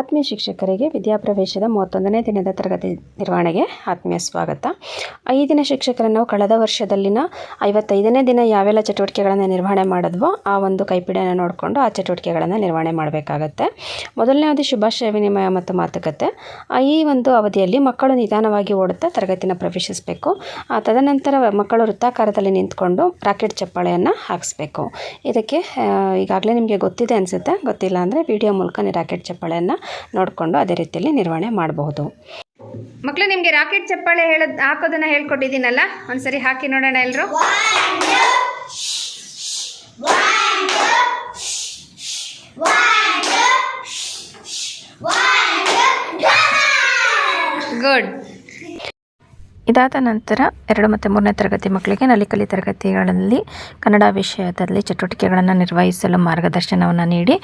ಆತ್ಮೀಯ ಶಿಕ್ಷಕರಿಗೆ ವಿದ್ಯಾಪ್ರವೇಶದ ಮೂವತ್ತೊಂದನೇ ದಿನದ ತರಗತಿ ನಿರ್ವಹಣೆಗೆ ಆತ್ಮೀಯ ಸ್ವಾಗತ. ಈ ದಿನ ಶಿಕ್ಷಕರನ್ನು ಕಳೆದ ವರ್ಷದಲ್ಲಿನ ಐವತ್ತೈದನೇ ದಿನ ಯಾವೆಲ್ಲ ಚಟುವಟಿಕೆಗಳನ್ನು ನಿರ್ವಹಣೆ ಮಾಡಿದ್ವೋ ಆ ಒಂದು ಕೈಪಿಡಿಯನ್ನು ನೋಡಿಕೊಂಡು ಆ ಚಟುವಟಿಕೆಗಳನ್ನು ನಿರ್ವಹಣೆ ಮಾಡಬೇಕಾಗತ್ತೆ. ಮೊದಲನೇ ಅವಧಿ ಶುಭಾಶಯ ವಿನಿಮಯ ಮತ್ತು ಮಾತುಕತೆ. ಈ ಒಂದು ಅವಧಿಯಲ್ಲಿ ಮಕ್ಕಳು ನಿಧಾನವಾಗಿ ಓಡುತ್ತಾ ತರಗತಿನ ಪ್ರವೇಶಿಸಬೇಕು. ತದನಂತರ ಮಕ್ಕಳು ವೃತ್ತಾಕಾರದಲ್ಲಿ ನಿಂತ್ಕೊಂಡು ರಾಕೆಟ್ ಚಪ್ಪಾಳೆಯನ್ನು ಹಾಕಿಸ್ಬೇಕು. ಇದಕ್ಕೆ ಈಗಾಗಲೇ ನಿಮಗೆ ಗೊತ್ತಿದೆ ಅನಿಸುತ್ತೆ. ಗೊತ್ತಿಲ್ಲ ಅಂದರೆ ವಿಡಿಯೋ ಮೂಲಕ ರಾಕೆಟ್ ಚಪ್ಪಾಳೆಯನ್ನು ನೋಡಿಕೊಂಡು ಅದೇ ರೀತಿಯಲ್ಲಿ ನಿರ್ವಹಣೆ ಮಾಡಬಹುದು. ಮಕ್ಕಳು ನಿಮಗೆ ರಾಕೆಟ್ ಚಪ್ಪಾಳೆ ಹೇಳೋದು ಹಾಕೋದನ್ನು ಹೇಳ್ಕೊಟ್ಟಿದ್ದೀನಲ್ಲ? ಒಂದ್ಸರಿ ಹಾಕಿ ನೋಡೋಣ ಎಲ್ಲರೂ ಗುಡ್ ಇದಾದ ನಂತರ ಎರಡು ಮತ್ತು ಮೂರನೇ ತರಗತಿ ಮಕ್ಕಳಿಗೆ ನಲಿಕಲಿ ತರಗತಿಗಳಲ್ಲಿ ಕನ್ನಡ ವಿಷಯದಲ್ಲಿ ಚಟುವಟಿಕೆಗಳನ್ನು ನಿರ್ವಹಿಸಲು ಮಾರ್ಗದರ್ಶನವನ್ನು ನೀಡಿ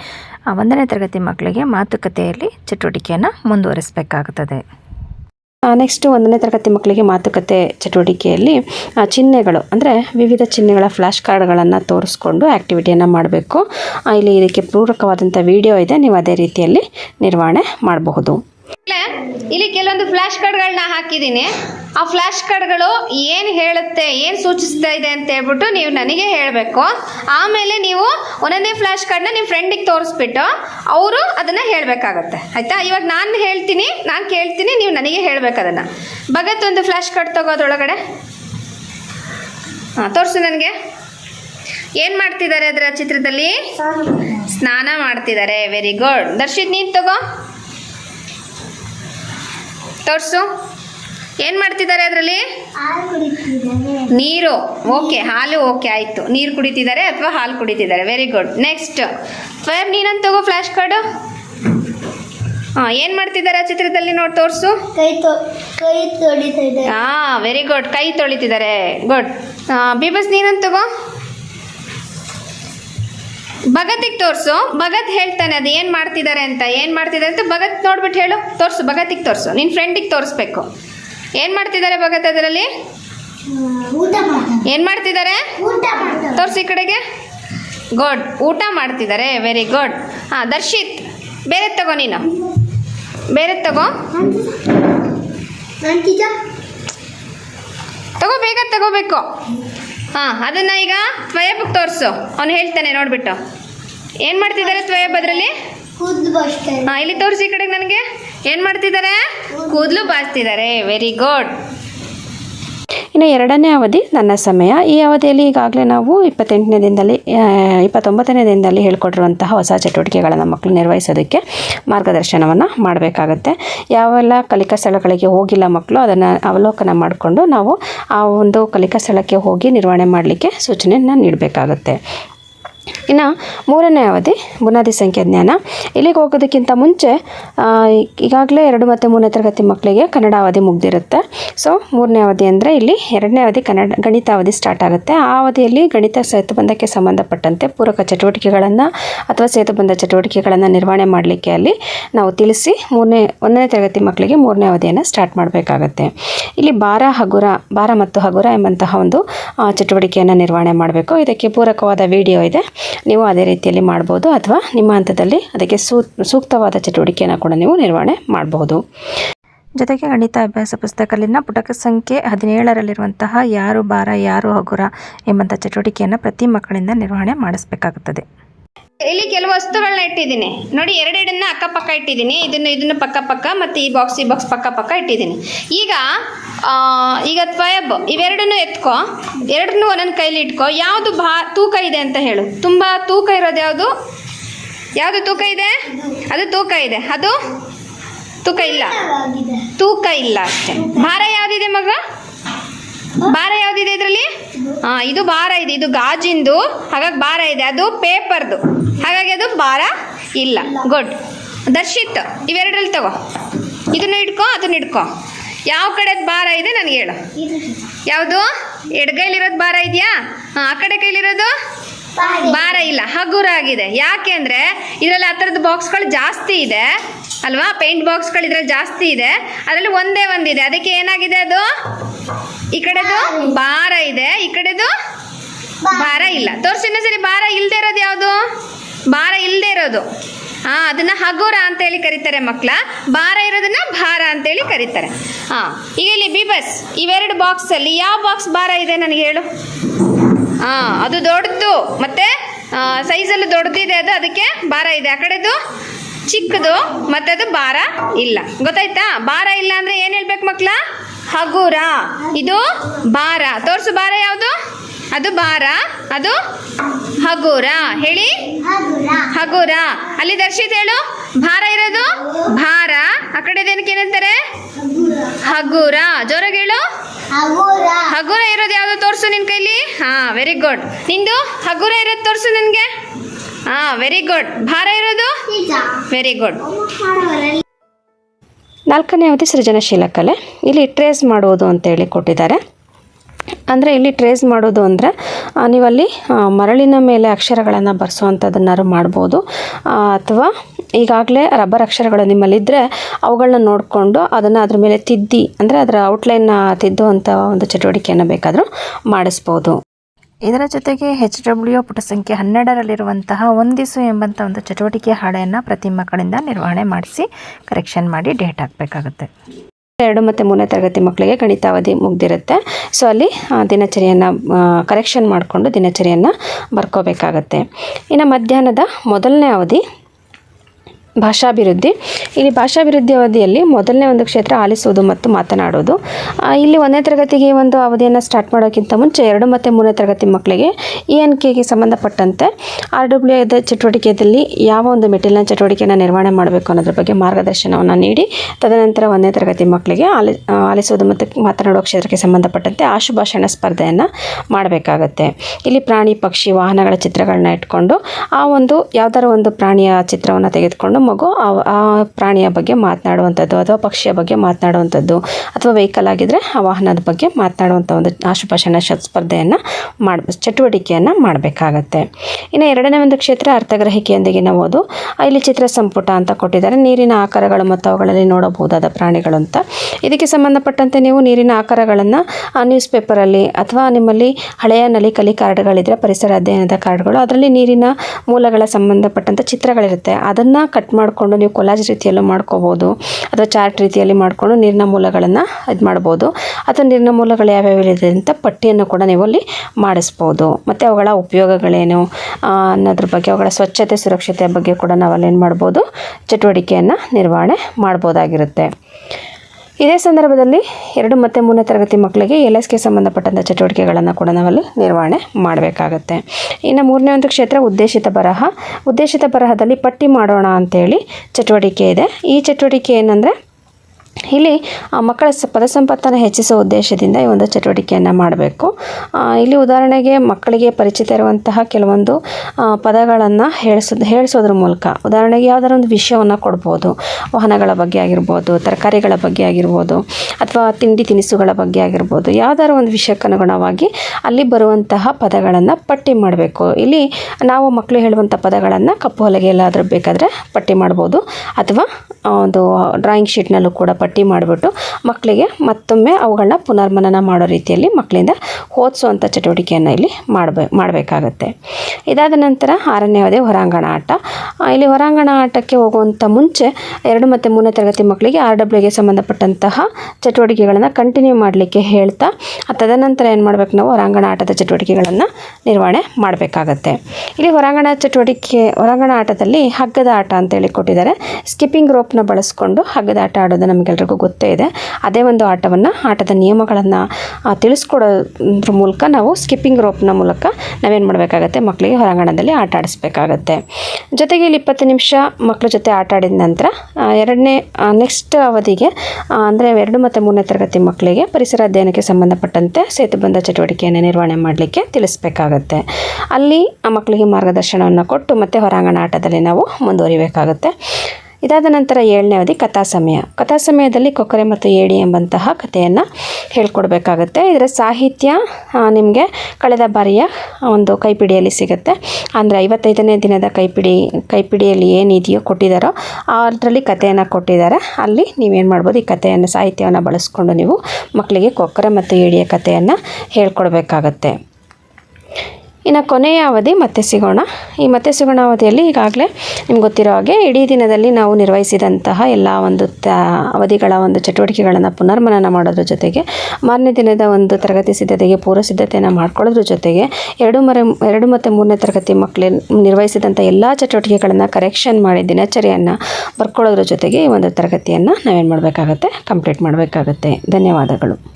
ಒಂದನೇ ತರಗತಿ ಮಕ್ಕಳಿಗೆ ಮಾತುಕತೆಯಲ್ಲಿ ಚಟುವಟಿಕೆಯನ್ನು ಮುಂದುವರಿಸಬೇಕಾಗುತ್ತದೆ. ನೆಕ್ಸ್ಟು ಒಂದನೇ ತರಗತಿ ಮಕ್ಕಳಿಗೆ ಮಾತುಕತೆ ಚಟುವಟಿಕೆಯಲ್ಲಿ ಚಿಹ್ನೆಗಳು, ಅಂದರೆ ವಿವಿಧ ಚಿಹ್ನೆಗಳ ಫ್ಲ್ಯಾಶ್ ಕಾರ್ಡ್ಗಳನ್ನು ತೋರಿಸ್ಕೊಂಡು ಆ್ಯಕ್ಟಿವಿಟಿಯನ್ನು ಮಾಡಬೇಕು. ಇಲ್ಲಿ ಇದಕ್ಕೆ ಪೂರಕವಾದಂಥ ವಿಡಿಯೋ ಇದೆ, ನೀವು ಅದೇ ರೀತಿಯಲ್ಲಿ ನಿರ್ವಹಣೆ ಮಾಡಬಹುದು. ಇಲ್ಲಿ ಕೆಲವೊಂದು ಫ್ಲಾಶ್ ಕಾರ್ಡ್ಗಳನ್ನ ಹಾಕಿದ್ದೀನಿ. ಆ ಫ್ಲಾಶ್ ಕಾರ್ಡ್ಗಳು ಏನು ಹೇಳುತ್ತೆ ಏನು ಸೂಚಿಸ್ತಾ ಇದೆ ಅಂತ ಹೇಳ್ಬಿಟ್ಟು ನೀವು ನನಗೆ ಹೇಳಬೇಕು. ಆಮೇಲೆ ನೀವು ಒಂದೊಂದೇ ಫ್ಲಾಶ್ ಕಾರ್ಡ್ನ ನಿಮ್ಮ ಫ್ರೆಂಡಿಗೆ ತೋರಿಸ್ಬಿಟ್ಟು ಅವರು ಅದನ್ನು ಹೇಳಬೇಕಾಗತ್ತೆ. ಆಯಿತಾ? ಇವಾಗ ನಾನು ಹೇಳ್ತೀನಿ ನಾನು ಕೇಳ್ತೀನಿ ನೀವು ನನಗೆ ಹೇಳಬೇಕು ಅದನ್ನು. ಭಗತ್ ಒಂದು ಫ್ಲಾಶ್ ಕಾರ್ಡ್ ತಗೋದ್ರೊಳಗಡೆ. ಹಾಂ ತೋರಿಸು ನನಗೆ. ಏನು ಮಾಡ್ತಿದ್ದಾರೆ ಅದರ ಚಿತ್ರದಲ್ಲಿ? ಸ್ನಾನ ಮಾಡ್ತಿದ್ದಾರೆ. ವೆರಿ ಗುಡ್ ದರ್ಶಿತ್ ನೀನು ತಗೋ. ತೋರಿಸು. ಏನು ಮಾಡ್ತಿದ್ದಾರೆ ಅದರಲ್ಲಿ? ನೀರು. ಓಕೆ ಹಾಲು ಓಕೆ ಆಯಿತು. ನೀರು ಕುಡಿತಿದ್ದಾರೆ ಅಥವಾ ಹಾಲು ಕುಡಿತಿದ್ದಾರೆ? ವೆರಿ ಗುಡ್ ನೆಕ್ಸ್ಟ್ ಫೈರ್ ನೀನಂತ ತಗೋ ಫ್ಲ್ಯಾಶ್ ಕಾರ್ಡು ಹಾಂ ಏನು ಮಾಡ್ತಿದ್ದಾರೆ ಆ ಚಿತ್ರದಲ್ಲಿ ನೋಡಿ ತೋರಿಸು. ಕೈ ಕೈ ತೊಳಿತಿದ್ದಾರೆ ಹಾಂ ವೆರಿ ಗುಡ್ ಕೈ ತೊಳಿತಿದ್ದಾರೆ. ಗುಡ್ ಬೀಬಸ್ ನೀನಂತ ತಗೋ. ಭಗತಿಗೆ ತೋರಿಸು. ಭಗತ್ ಹೇಳ್ತಾನೆ ಅದು ಏನು ಮಾಡ್ತಿದ್ದಾರೆ ಅಂತ ಏನು ಮಾಡ್ತಿದ್ದಾರೆ ಅಂತ ಭಗತ್ ನೋಡ್ಬಿಟ್ಟು ಹೇಳು. ತೋರಿಸು ಭಗತಿಗೆ ತೋರಿಸು. ನಿನ್ನ ಫ್ರೆಂಡಿಗೆ ತೋರಿಸ್ಬೇಕು. ಏನು ಮಾಡ್ತಿದ್ದಾರೆ ಭಗತ್ ಅದರಲ್ಲಿ? ಏನು ಮಾಡ್ತಿದ್ದಾರೆ ತೋರಿಸಿ ಈ ಕಡೆಗೆ. ಗುಡ್ ಊಟ ಮಾಡ್ತಿದ್ದಾರೆ ವೆರಿ ಗುಡ್ ಹಾಂ ದರ್ಶಿತ್ ಬೇರೆ ತಗೋ ನೀನು. ಬೇರೆ ತಗೋ. ತಗೋ ಬೇಗ ತಗೋಬೇಕು. ಹಾಂ ಅದನ್ನು ಈಗ ತ್ವಯಬಕ್ಕೆ ತೋರಿಸು. ಅವನು ಹೇಳ್ತಾನೆ ನೋಡ್ಬಿಟ್ಟು. ಏನು ಮಾಡ್ತಿದ್ದಾರೆ ತ್ವಯಬ್ ಅದರಲ್ಲಿ? ಹಾಂ ಇಲ್ಲಿ ತೋರಿಸಿ ಈ ಕಡೆಗೆ ನನಗೆ. ಏನು ಮಾಡ್ತಿದ್ದಾರೆ? ಕೂದಲು ಬಾಚ್ತಿದ್ದಾರೆ. ವೆರಿ ಗುಡ್ ಇನ್ನು ಎರಡನೇ ಅವಧಿ ನನ್ನ ಸಮಯ. ಈ ಅವಧಿಯಲ್ಲಿ ಈಗಾಗಲೇ ನಾವು ಇಪ್ಪತ್ತೆಂಟನೇ ದಿನದಲ್ಲಿ ಇಪ್ಪತ್ತೊಂಬತ್ತನೇ ದಿನದಲ್ಲಿ ಹೇಳ್ಕೊಟ್ಟಿರುವಂತಹ ಹೊಸ ಚಟುವಟಿಕೆಗಳನ್ನು ಮಕ್ಕಳು ನಿರ್ವಹಿಸೋದಕ್ಕೆ ಮಾರ್ಗದರ್ಶನವನ್ನು ಮಾಡಬೇಕಾಗತ್ತೆ. ಯಾವೆಲ್ಲ ಕಲಿಕಾ ಸ್ಥಳಗಳಿಗೆ ಹೋಗಿಲ್ಲ ಮಕ್ಕಳು ಅದನ್ನು ಅವಲೋಕನ ಮಾಡಿಕೊಂಡು ನಾವು ಆ ಒಂದು ಕಲಿಕಾ ಸ್ಥಳಕ್ಕೆ ಹೋಗಿ ನಿರ್ವಹಣೆ ಮಾಡಲಿಕ್ಕೆ ಸೂಚನೆಯನ್ನು ನೀಡಬೇಕಾಗತ್ತೆ. ಇನ್ನು ಮೂರನೇ ಅವಧಿ, ಬುನಾದಿ ಸಂಖ್ಯೆ ಜ್ಞಾನ ಇಲ್ಲಿಗೆ ಹೋಗೋದಕ್ಕಿಂತ ಮುಂಚೆ ಈಗಾಗಲೇ ಎರಡು ಮತ್ತು ಮೂರನೇ ತರಗತಿ ಮಕ್ಕಳಿಗೆ ಕನ್ನಡ ಅವಧಿ ಮುಗ್ದಿರುತ್ತೆ. ಸೊ ಮೂರನೇ ಅವಧಿ ಅಂದರೆ ಇಲ್ಲಿ ಎರಡನೇ ಅವಧಿ ಕನ್ನಡ, ಗಣಿತ ಅವಧಿ ಸ್ಟಾರ್ಟ್ ಆಗುತ್ತೆ. ಆ ಅವಧಿಯಲ್ಲಿ ಗಣಿತ ಸೇತುಬಂಧಕ್ಕೆ ಸಂಬಂಧಪಟ್ಟಂತೆ ಪೂರಕ ಚಟುವಟಿಕೆಗಳನ್ನು ಅಥವಾ ಸೇತುಬಂಧ ಚಟುವಟಿಕೆಗಳನ್ನು ನಿರ್ವಹಣೆ ಮಾಡಲಿಕ್ಕೆ ಅಲ್ಲಿ ನಾವು ತಿಳಿಸಿ ಮೂರನೇ, ಒಂದನೇ ತರಗತಿ ಮಕ್ಕಳಿಗೆ ಮೂರನೇ ಅವಧಿಯನ್ನು ಸ್ಟಾರ್ಟ್ ಮಾಡಬೇಕಾಗತ್ತೆ. ಇಲ್ಲಿ ಭಾರ ಹಗುರ ಭಾರ ಮತ್ತು ಹಗುರ ಎಂಬಂತಹ ಒಂದು ಚಟುವಟಿಕೆಯನ್ನು ನಿರ್ವಹಣೆ ಮಾಡಬೇಕು. ಇದಕ್ಕೆ ಪೂರಕವಾದ ವಿಡಿಯೋ ಇದೆ. ನೀವು ಅದೇ ರೀತಿಯಲ್ಲಿ ಮಾಡ್ಬೋದು ಅಥವಾ ನಿಮ್ಮ ಹಂತದಲ್ಲಿ ಅದಕ್ಕೆ ಸೂಕ್ತವಾದ ಚಟುವಟಿಕೆಯನ್ನು ಕೂಡ ನೀವು ನಿರ್ವಹಣೆ ಮಾಡಬಹುದು ಜೊತೆಗೆ ಗಣಿತ ಅಭ್ಯಾಸ ಪುಸ್ತಕದಲ್ಲಿನ ಪುಟಕ ಸಂಖ್ಯೆ ಹದಿನೇಳರಲ್ಲಿರುವಂತಹ ಯಾರು ಭಾರ ಯಾರು, ಹಗುರ ಎಂಬಂಥ ಚಟುವಟಿಕೆಯನ್ನು ಪ್ರತಿ ಮಕ್ಕಳಿಂದ ನಿರ್ವಹಣೆ ಮಾಡಿಸಬೇಕಾಗುತ್ತದೆ. ಇಲ್ಲಿ ಕೆಲವು ವಸ್ತುಗಳನ್ನ ಇಟ್ಟಿದ್ದೀನಿ. ನೋಡಿ ಎರಡೆರಡನ್ನ ಅಕ್ಕಪಕ್ಕ ಇಟ್ಟಿದ್ದೀನಿ. ಇದನ್ನು ಇದನ್ನು ಪಕ್ಕ ಪಕ್ಕ ಮತ್ತು ಈ ಬಾಕ್ಸ್ ಈ ಬಾಕ್ಸ್ ಪಕ್ಕ ಪಕ್ಕ ಇಟ್ಟಿದ್ದೀನಿ. ಈಗ ಈಗ ತ್ವಯಬ್ ಇವೆರಡನ್ನೂ ಎತ್ಕೋ. ಎರಡನ್ನೂ ಒಂದೊಂದು ಕೈಲಿ ಇಟ್ಕೋ. ಯಾವುದು ಭಾ ತೂಕ ಇದೆ ಅಂತ ಹೇಳು. ತುಂಬ ತೂಕ ಇರೋದು ಯಾವುದು? ಯಾವುದು ತೂಕ ಇದೆ? ಅದು ತೂಕ ಇದೆ. ಅದು ತೂಕ ಇಲ್ಲ. ತೂಕ ಇಲ್ಲ ಅಷ್ಟೇ. ಭಾರ ಯಾವುದಿದೆ ಮಗ? ಭಾರ ಯಾವುದಿದೆ ಇದರಲ್ಲಿ? ಹಾಂ ಇದು ಭಾರ ಇದೆ. ಇದು ಗಾಜಿಂದು. ಹಾಗಾಗಿ ಭಾರ ಇದೆ. ಅದು ಪೇಪರ್ದು. ಹಾಗಾಗಿ ಅದು ಭಾರ ಇಲ್ಲ. ಗುಡ್ ದರ್ಶಿತ್ ಇವೆರಡರಲ್ಲಿ ತಗೋ. ಇದನ್ನು ಇಟ್ಕೊ, ಅದನ್ನ ಇಟ್ಕೊ. ಯಾವ ಕಡೆದು ಭಾರ ಇದೆ ನನಗೆ ಹೇಳು. ಯಾವುದು? ಎಡಗೈಲಿರೋದು ಭಾರ ಇದೆಯಾ? ಹಾಂ, ಆ ಕಡೆ ಕೈಲಿರೋದು? ಭಾರ ಇಲ್ಲ. ಹಗುರ ಆಗಿದೆ ಯಾಕೆ ಅಂದರೆ ಇದರಲ್ಲಿ ಆ ಥರದ್ದು ಬಾಕ್ಸ್ಗಳು ಜಾಸ್ತಿ ಇದೆ. ಅಲ್ವಾ? ಪೇಂಟ್ ಬಾಕ್ಸ್ಗಳು ಇದರಲ್ಲಿ ಜಾಸ್ತಿ ಇದೆ. ಅದರಲ್ಲಿ ಒಂದೇ ಒಂದಿದೆ. ಅದಕ್ಕೆ ಏನಾಗಿದೆ ಅದು? ಈ ಕಡೆದು ಭಾರ ಇದೆ. ಈ ಕಡೆದು ಭಾರ ಇಲ್ಲ. ತೋರಿಸಿ ಇನ್ನೊಂದ್ಸರಿ ಭಾರ ಇಲ್ಲದೆ ಇರೋದು ಯಾವುದು? ಭಾರ ಇಲ್ಲದೆ ಇರೋದು. ಹಾ ಅದನ್ನ ಹಗುರ ಅಂತೇಳಿ ಕರೀತಾರೆ ಮಕ್ಕಳ ಭಾರ ಇರೋದನ್ನ ಭಾರ ಅಂತೇಳಿ ಕರೀತಾರೆ. ಹಾ ಈಗ ಇಲ್ಲಿ ಬಿ ಬಸ್ ಇವೆರಡು ಬಾಕ್ಸಲ್ಲಿ ಯಾವ ಬಾಕ್ಸ್ ಭಾರ ಇದೆ ನನಗೆ ಹೇಳು. ಹಾ ಅದು ದೊಡ್ಡದು, ಮತ್ತು ಅಲ್ಲಿ ದೊಡ್ಡದಿದೆ ಅದು, ಅದಕ್ಕೆ ಭಾರ ಇದೆ. ಆ ಕಡೆದು ಚಿಕ್ಕದು ಮತ್ತೆ ಅದು ಭಾರ ಇಲ್ಲ. ಗೊತ್ತಾಯ್ತಾ? ಭಾರ ಇಲ್ಲ ಅಂದ್ರೆ ಏನು ಹೇಳ್ಬೇಕು ಮಕ್ಕಳ ಹಗುರ. ಇದು ಭಾರ. ತೋರಿಸು ಭಾರ ಯಾವುದು? ಅದು ಭಾರ ಅದು ಹಗುರ. ಹೇಳಿ? ಹಗುರ. ಅಲ್ಲಿ ದರ್ಶಿತ್ ಹೇಳು. ಭಾರ ಇರೋದು? ಭಾರ. ಆ ಕಡೆ ಏನಂತಾರೆ? ಹಗುರ. ಜೋರಾಗಿ ಹೇಳು. ಹಗುರ ಇರೋದು ಯಾವುದು ತೋರಿಸು ನಿನ್ನ ಕೈಲಿ? ಹಾ ವೆರಿ ಗುಡ್ ನಿಂದು? ಹಗುರ ಇರೋದು ತೋರಿಸು ನನಗೆ? ಹಾ ವೆರಿ ಗುಡ್ ಭಾರ ಇರೋದು? ವೆರಿ ಗುಡ್ ನಾಲ್ಕನೇ ಅವಧಿ ಸೃಜನಶೀಲ ಕಲೆ. ಇಲ್ಲಿ ಟ್ರೇಸ್ ಮಾಡುವುದು ಅಂತೇಳಿ ಕೊಟ್ಟಿದ್ದಾರೆ. ಅಂದರೆ ಇಲ್ಲಿ ಟ್ರೇಸ್ ಮಾಡೋದು ಅಂದರೆ ನೀವಲ್ಲಿ ಮರಳಿನ ಮೇಲೆ ಅಕ್ಷರಗಳನ್ನು ಬರೆಸುವಂಥದ್ದನ್ನಾರು ಮಾಡ್ಬೋದು. ಅಥವಾ ಈಗಾಗಲೇ ರಬ್ಬರ್ ಅಕ್ಷರಗಳು ನಿಮ್ಮಲ್ಲಿದ್ದರೆ ಅವುಗಳನ್ನ ನೋಡಿಕೊಂಡು ಅದನ್ನು ಅದ್ರ ಮೇಲೆ ತಿದ್ದಿ, ಅಂದರೆ ಅದರ ಔಟ್ಲೈನ್ನ ತಿದ್ದುವಂಥ ಒಂದು ಚಟುವಟಿಕೆಯನ್ನು ಬೇಕಾದರೂ ಮಾಡಿಸ್ಬೋದು. ಇದರ ಜೊತೆಗೆ ಹೆಚ್ ಡಬ್ಲ್ಯೂ ಪುಟ ಸಂಖ್ಯೆ ಹನ್ನೆರಡರಲ್ಲಿರುವಂತಹ ಒಂದಿಸು ಎಂಬಂಥ ಒಂದು ಚಟುವಟಿಕೆ ಹಾಳೆಯನ್ನು ಪ್ರತಿ ಮಕ್ಕಳಿಂದ ನಿರ್ವಹಣೆ ಮಾಡಿಸಿ ಕರೆಕ್ಷನ್ ಮಾಡಿ ಡೇಟ್ ಹಾಕಬೇಕಾಗುತ್ತೆ. ಎರಡು ಮತ್ತು ಮೂರನೇ ತರಗತಿ ಮಕ್ಕಳಿಗೆ ಗಣಿತ ಅವಧಿ ಮುಗ್ದಿರುತ್ತೆ. ಸೊ ಅಲ್ಲಿ ದಿನಚರಿಯನ್ನು ಕರೆಕ್ಷನ್ ಮಾಡಿಕೊಂಡು ದಿನಚರಿಯನ್ನು ಬರ್ಕೋಬೇಕಾಗತ್ತೆ. ಇನ್ನು ಮಧ್ಯಾಹ್ನದ ಮೊದಲನೇ ಅವಧಿ ಭಾಷಾಭಿವೃದ್ಧಿ. ಇಲ್ಲಿ ಭಾಷಾಭಿವೃದ್ಧಿ ಅವಧಿಯಲ್ಲಿ ಮೊದಲನೇ ಒಂದು ಕ್ಷೇತ್ರ ಆಲಿಸುವುದು ಮತ್ತು ಮಾತನಾಡುವುದು. ಇಲ್ಲಿ ಒಂದನೇ ತರಗತಿಗೆ ಒಂದು ಅವಧಿಯನ್ನು ಸ್ಟಾರ್ಟ್ ಮಾಡೋಕ್ಕಿಂತ ಮುಂಚೆ ಎರಡು ಮತ್ತು ಮೂರನೇ ತರಗತಿ ಮಕ್ಕಳಿಗೆ ಇ ಎನ್ ಕೆಗೆ ಸಂಬಂಧಪಟ್ಟಂತೆ ಆರ್ ಡಬ್ಲ್ಯೂ ಎದ ಚಟುವಟಿಕೆಯಲ್ಲಿ ಯಾವ ಒಂದು ಮೆಟೀರಿಯಲ್ನ ಚಟುವಟಿಕೆಯನ್ನು ನಿರ್ವಹಣೆ ಮಾಡಬೇಕು ಅನ್ನೋದ್ರ ಬಗ್ಗೆ ಮಾರ್ಗದರ್ಶನವನ್ನು ನೀಡಿ, ತದನಂತರ ಒಂದನೇ ತರಗತಿ ಮಕ್ಕಳಿಗೆ ಆಲಿ ಆಲಿಸುವುದು ಮತ್ತು ಮಾತನಾಡುವ ಕ್ಷೇತ್ರಕ್ಕೆ ಸಂಬಂಧಪಟ್ಟಂತೆ ಆಶುಭಾಷಣ ಸ್ಪರ್ಧೆಯನ್ನು ಮಾಡಬೇಕಾಗತ್ತೆ. ಇಲ್ಲಿ ಪ್ರಾಣಿ, ಪಕ್ಷಿ, ವಾಹನಗಳ ಚಿತ್ರಗಳನ್ನ ಇಟ್ಕೊಂಡು ಆ ಒಂದು ಯಾವ್ದಾರ ಒಂದು ಪ್ರಾಣಿಯ ಚಿತ್ರವನ್ನು ತೆಗೆದುಕೊಂಡು ಮಗು ಆ ಆ ಪ್ರಾಣಿಯ ಬಗ್ಗೆ ಮಾತನಾಡುವಂಥದ್ದು ಅಥವಾ ಪಕ್ಷಿಯ ಬಗ್ಗೆ ಮಾತನಾಡುವಂಥದ್ದು ಅಥವಾ ವೆಹಿಕಲ್ ಆಗಿದ್ದರೆ ಆ ವಾಹನದ ಬಗ್ಗೆ ಮಾತನಾಡುವಂಥ ಒಂದು ಆಶುಭಾಷಣ ಸ್ಪರ್ಧೆಯನ್ನು ಮಾಡ ಚಟುವಟಿಕೆಯನ್ನು ಮಾಡಬೇಕಾಗತ್ತೆ. ಇನ್ನು ಎರಡನೇ ಒಂದು ಕ್ಷೇತ್ರ ಅರ್ಥಗ್ರಹಿಕೆಯೊಂದಿಗೆ ನಾವು ಆ, ಇಲ್ಲಿ ಚಿತ್ರ ಸಂಪುಟ ಅಂತ ಕೊಟ್ಟಿದ್ದಾರೆ. ನೀರಿನ ಆಕಾರಗಳು ಮತ್ತು ಅವುಗಳಲ್ಲಿ ನೋಡಬಹುದಾದ ಪ್ರಾಣಿಗಳು ಅಂತ. ಇದಕ್ಕೆ ಸಂಬಂಧಪಟ್ಟಂತೆ ನೀವು ನೀರಿನ ಆಕಾರಗಳನ್ನು ನ್ಯೂಸ್ ಪೇಪರಲ್ಲಿ ಅಥವಾ ನಿಮ್ಮಲ್ಲಿ ಹಳೆಯ ನಲಿಕಲಿ ಕಾರ್ಡ್ಗಳಿದ್ರೆ ಪರಿಸರ ಅಧ್ಯಯನದ ಕಾರ್ಡ್ಗಳು ಅದರಲ್ಲಿ ನೀರಿನ ಮೂಲಗಳ ಸಂಬಂಧಪಟ್ಟಂಥ ಚಿತ್ರಗಳಿರುತ್ತೆ. ಅದನ್ನು ಕಟ್ ಮಾಡಿಕೊಂಡು ನೀವು ಕೊಲಾಜ್ ರೀತಿಯಲ್ಲೂ ಮಾಡ್ಕೋಬೋದು ಅಥವಾ ಚಾರ್ಟ್ ರೀತಿಯಲ್ಲಿ ಮಾಡಿಕೊಂಡು ನೀರಿನ ಮೂಲಗಳನ್ನು ಇದು ಮಾಡ್ಬೋದು. ಅಥವಾ ನೀರಿನ ಮೂಲಗಳು ಯಾವ್ಯಾವ ಇದೆ ಅಂತ ಪಟ್ಟಿಯನ್ನು ಕೂಡ ನೀವು ಅಲ್ಲಿ ಮಾಡಿಸ್ಬೋದು. ಮತ್ತು ಅವುಗಳ ಉಪಯೋಗಗಳೇನು? ಅನ್ನೋದ್ರ ಬಗ್ಗೆ, ಅವುಗಳ ಸ್ವಚ್ಛತೆ, ಸುರಕ್ಷತೆಯ ಬಗ್ಗೆ ಕೂಡ ನಾವಲ್ಲಿ ಏನು ಮಾಡ್ಬೋದು? ಚಟುವಟಿಕೆಯನ್ನು ನಿರ್ವಹಣೆ ಮಾಡ್ಬೋದಾಗಿರುತ್ತೆ. ಇದೇ ಸಂದರ್ಭದಲ್ಲಿ ಎರಡು ಮತ್ತು ಮೂರನೇ ತರಗತಿ ಮಕ್ಕಳಿಗೆ ಎಲ್ ಎಸ್ಗೆ ಸಂಬಂಧಪಟ್ಟಂಥ ಚಟುವಟಿಕೆಗಳನ್ನು ಕೂಡ ನಾವಲ್ಲಿ ನಿರ್ವಹಣೆ ಮಾಡಬೇಕಾಗತ್ತೆ. ಇನ್ನು ಮೂರನೇ ಒಂದು ಕ್ಷೇತ್ರ ಉದ್ದೇಶಿತ ಬರಹ. ಉದ್ದೇಶಿತ ಬರಹದಲ್ಲಿ ಪಟ್ಟಿ ಮಾಡೋಣ ಅಂತೇಳಿ ಚಟುವಟಿಕೆ ಇದೆ. ಈ ಚಟುವಟಿಕೆ ಏನಂದರೆ ಇಲ್ಲಿ ಮಕ್ಕಳ ಪದ ಸಂಪತ್ತನ್ನು ಹೆಚ್ಚಿಸುವ ಉದ್ದೇಶದಿಂದ ಈ ಒಂದು ಚಟುವಟಿಕೆಯನ್ನು ಮಾಡಬೇಕು. ಇಲ್ಲಿ ಉದಾಹರಣೆಗೆ ಮಕ್ಕಳಿಗೆ ಪರಿಚಿತ ಇರುವಂತಹ ಕೆಲವೊಂದು ಪದಗಳನ್ನು ಹೇಳಿಸೋದು ಹೇಳಿಸೋದ್ರ ಮೂಲಕ. ಉದಾಹರಣೆಗೆ ಯಾವುದಾದ್ರು ಒಂದು ವಿಷಯವನ್ನು ಕೊಡ್ಬೋದು. ವಾಹನಗಳ ಬಗ್ಗೆ ಆಗಿರ್ಬೋದು, ತರಕಾರಿಗಳ ಬಗ್ಗೆ ಆಗಿರ್ಬೋದು, ಅಥವಾ ತಿಂಡಿ ತಿನಿಸುಗಳ ಬಗ್ಗೆ ಆಗಿರ್ಬೋದು. ಯಾವುದಾದ್ರು ಒಂದು ವಿಷಯಕ್ಕನುಗುಣವಾಗಿ ಅಲ್ಲಿ ಬರುವಂತಹ ಪದಗಳನ್ನು ಪಟ್ಟಿ ಮಾಡಬೇಕು. ಇಲ್ಲಿ ನಾವು ಮಕ್ಕಳು ಹೇಳುವಂಥ ಪದಗಳನ್ನು ಕಪ್ಪು ಹೊಲಗೆ ಎಲ್ಲಾದರೂ ಬೇಕಾದರೆ ಪಟ್ಟಿ ಮಾಡ್ಬೋದು. ಅಥವಾ ಒಂದು ಡ್ರಾಯಿಂಗ್ ಶೀಟ್ನಲ್ಲೂ ಕೂಡ ಪಟ್ಟಿ ಮಾಡಿಬಿಟ್ಟು ಮಕ್ಕಳಿಗೆ ಮತ್ತೊಮ್ಮೆ ಅವುಗಳನ್ನ ಪುನರ್ಮನನ ಮಾಡೋ ರೀತಿಯಲ್ಲಿ ಮಕ್ಕಳಿಂದ ಓದಿಸುವಂಥ ಚಟುವಟಿಕೆಯನ್ನು ಇಲ್ಲಿ ಮಾಡಬೇ, ಮಾಡಬೇಕಾಗತ್ತೆ. ಇದಾದ ನಂತರ ಆರನೇ ಅವಧಿ ಹೊರಾಂಗಣ ಆಟ. ಇಲ್ಲಿ ಹೊರಾಂಗಣ ಆಟಕ್ಕೆ ಹೋಗುವಂಥ ಮುಂಚೆ ಎರಡು ಮತ್ತು ಮೂರನೇ ತರಗತಿ ಮಕ್ಕಳಿಗೆ ಆರ್ ಡಬ್ಲ್ಯೂಗೆ ಸಂಬಂಧಪಟ್ಟಂತಹ ಚಟುವಟಿಕೆಗಳನ್ನು ಕಂಟಿನ್ಯೂ ಮಾಡಲಿಕ್ಕೆ ಹೇಳ್ತಾ ತದನಂತರ ಏನು ಮಾಡಬೇಕು ನಾವು? ಹೊರಾಂಗಣ ಆಟದ ಚಟುವಟಿಕೆಗಳನ್ನು ನಿರ್ವಹಣೆ ಮಾಡಬೇಕಾಗತ್ತೆ. ಇಲ್ಲಿ ಹೊರಾಂಗಣ ಚಟುವಟಿಕೆ, ಹೊರಾಂಗಣ ಆಟದಲ್ಲಿ ಹಗ್ಗದ ಆಟ ಅಂತೇಳಿ ಕೊಟ್ಟಿದ್ದಾರೆ. ಸ್ಕಿಪ್ಪಿಂಗ್ ರೋಪ್ನ ಬಳಸ್ಕೊಂಡು ಹಗ್ಗದ ಆಟ ಆಡೋದು ನಮಗೆಲ್ರಿಗೂ ಗೊತ್ತೇ ಇದೆ. ಅದೇ ಒಂದು ಆಟವನ್ನು, ಆಟದ ನಿಯಮಗಳನ್ನು ತಿಳಿಸ್ಕೊಡೋದ್ರ ಮೂಲಕ ನಾವು ಸ್ಕಿಪ್ಪಿಂಗ್ ರೋಪ್ನ ಮೂಲಕ ನಾವೇನು ಮಾಡಬೇಕಾಗತ್ತೆ? ಮಕ್ಕಳಿಗೆ ಹೊರಾಂಗಣದಲ್ಲಿ ಆಟ ಆಡಿಸ್ಬೇಕಾಗತ್ತೆ. ಜೊತೆಗೆ ಇಲ್ಲಿ ಇಪ್ಪತ್ತು ನಿಮಿಷ ಮಕ್ಕಳ ಜೊತೆ ಆಟ ಆಡಿದ ನಂತರ ಎರಡನೇ ನೆಕ್ಸ್ಟ್ ಅವಧಿಗೆ ಅಂದರೆ ಎರಡು ಮತ್ತು ಮೂರನೇ ತರಗತಿ ಮಕ್ಕಳಿಗೆ ಪರಿಸರ ಅಧ್ಯಯನಕ್ಕೆ ಸಂಬಂಧಪಟ್ಟಂತೆ ಸೇತುಬಂಧ ಚಟುವಟಿಕೆಯನ್ನು ನಿರ್ವಹಣೆ ಮಾಡಲಿಕ್ಕೆ ತಿಳಿಸ್ಬೇಕಾಗತ್ತೆ. ಅಲ್ಲಿ ಆ ಮಕ್ಕಳಿಗೆ ಮಾರ್ಗದರ್ಶನವನ್ನು ಕೊಟ್ಟು ಮತ್ತು ಹೊರಾಂಗಣ ಆಟದಲ್ಲಿ ನಾವು ಮುಂದುವರಿಬೇಕಾಗುತ್ತೆ. ಇದಾದ ನಂತರ ಏಳನೇ ಅವಧಿ ಕಥಾ ಸಮಯ. ಕಥಾ ಸಮಯದಲ್ಲಿ ಕೊಕ್ಕರೆ ಮತ್ತು ಏಡಿ ಎಂಬಂತಹ ಕಥೆಯನ್ನು ಹೇಳ್ಕೊಡ್ಬೇಕಾಗತ್ತೆ. ಇದರ ಸಾಹಿತ್ಯ ನಿಮಗೆ ಕಳೆದ ಬಾರಿಯ ಒಂದು ಕೈಪಿಡಿಯಲ್ಲಿ ಸಿಗುತ್ತೆ. ಅಂದರೆ ಐವತ್ತೈದನೇ ದಿನದ ಕೈಪಿಡಿ, ಕೈಪಿಡಿಯಲ್ಲಿ ಏನಿದೆಯೋ ಕೊಟ್ಟಿದ್ದಾರೋ ಅದರಲ್ಲಿ ಕಥೆಯನ್ನು ಕೊಟ್ಟಿದ್ದಾರೆ. ಅಲ್ಲಿ ನೀವೇನು ಮಾಡ್ಬೋದು, ಈ ಕಥೆಯನ್ನು, ಸಾಹಿತ್ಯವನ್ನು ಬಳಸ್ಕೊಂಡು ನೀವು ಮಕ್ಕಳಿಗೆ ಕೊಕ್ಕರೆ ಮತ್ತು ಏಡಿಯ ಕಥೆಯನ್ನು ಹೇಳ್ಕೊಡ್ಬೇಕಾಗತ್ತೆ. ಇನ್ನು ಕೊನೆಯ ಅವಧಿ ಮತ್ತೆ ಸಿಗೋಣ. ಈ ಮತ್ತೆ ಸಿಗೋಣ ಅವಧಿಯಲ್ಲಿ ಈಗಾಗಲೇ ನಿಮ್ಗೆ ಗೊತ್ತಿರೋ ಹಾಗೆ ಇಡೀ ದಿನದಲ್ಲಿ ನಾವು ನಿರ್ವಹಿಸಿದಂತಹ ಎಲ್ಲ ಒಂದು ಅವಧಿಗಳ ಒಂದು ಚಟುವಟಿಕೆಗಳನ್ನು ಪುನರ್ಮನನ ಮಾಡೋದ್ರ ಜೊತೆಗೆ ಮಾರನೇ ದಿನದ ಒಂದು ತರಗತಿ ಸಿದ್ಧತೆಗೆ, ಪೂರ್ವ ಸಿದ್ಧತೆಯನ್ನು ಮಾಡ್ಕೊಳ್ಳೋದ್ರ ಜೊತೆಗೆ, ಎರಡು ಮರೆ ಎರಡು ಮತ್ತು ಮೂರನೇ ತರಗತಿ ಮಕ್ಕಳು ನಿರ್ವಹಿಸಿದಂಥ ಎಲ್ಲ ಚಟುವಟಿಕೆಗಳನ್ನು ಕರೆಕ್ಷನ್ ಮಾಡಿ ದಿನಚರಿಯನ್ನು ಬರ್ಕೊಳ್ಳೋದ್ರ ಜೊತೆಗೆ ಈ ಒಂದು ತರಗತಿಯನ್ನು ನಾವೇನು ಮಾಡಬೇಕಾಗತ್ತೆ? ಕಂಪ್ಲೀಟ್ ಮಾಡಬೇಕಾಗತ್ತೆ. ಧನ್ಯವಾದಗಳು.